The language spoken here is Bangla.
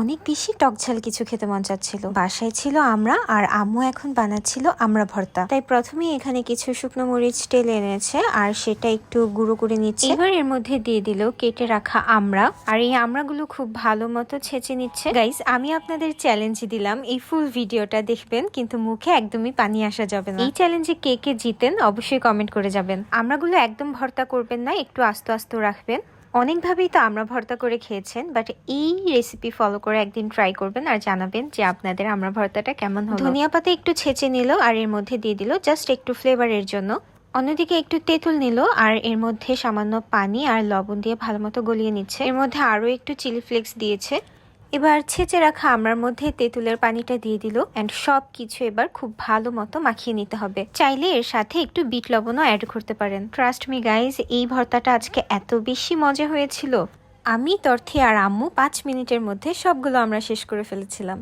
অনেক বেশি টকঝাল কিছু খেতে মন চাচ্ছিল। বাসায় ছিল আমরা আর আম্মু এখন বানাচ্ছিল আমরা ভর্তা। তাই প্রথমেই এখানে কিছু শুকনো মরিচ টেলে এনেছে আর সেটা একটু গুঁড়ো করে নিচ্ছে। এবার এর মধ্যে দিয়ে দিল কেটে রাখা আমরা। আর এই আমড়াগুলো খুব ভালো মতো ছেঁচে নিচ্ছে। গাইস আমি আপনাদের চ্যালেঞ্জ দিলাম এই ফুল ভিডিওটা দেখবেন, কিন্তু মুখে একদমই পানি আসা যাবে না। এই চ্যালেঞ্জে কে কে জিতেন অবশ্যই কমেন্ট করে যাবেন। আমরাগুলো একদম ভর্তা করবেন না, একটু আস্তে আস্তে রাখবেন। অনেকভাবেই তো আমরা ভর্তা করে খেয়েছেন বাট এই রেসিপি ফলো করে একদিন ট্রাই করবেন আর জানাবেন যে আপনাদের আমরা ভর্তাটা কেমন হলো। ধনিয়া পাতা একটু ছেঁচে নিল আর এর মধ্যে দিয়ে দিল জাস্ট একটু ফ্লেভারের জন্য। অন্যদিকে একটু তেঁতুল নিল আর এর মধ্যে সামান্য পানি আর লবণ দিয়ে ভালো মতো গলিয়ে নিচ্ছে। এর মধ্যে আরও একটু চিলি ফ্লেক্স দিয়েছে। এবার ছেঁচে রাখা আমরার মধ্যে তেঁতুলের পানিটা দিয়ে দিল অ্যান্ড সব কিছু এবার খুব ভালো মতো মাখিয়ে নিতে হবে। চাইলে এর সাথে একটু বিট লবণও অ্যাড করতে পারেন। ট্রাস্ট মি গাইজ এই ভর্তাটা আজকে এত বেশি মজা হয়েছিল। আমি, তর্থে আর আম্মু পাঁচ মিনিটের মধ্যে সবগুলো আমরা শেষ করে ফেলেছিলাম।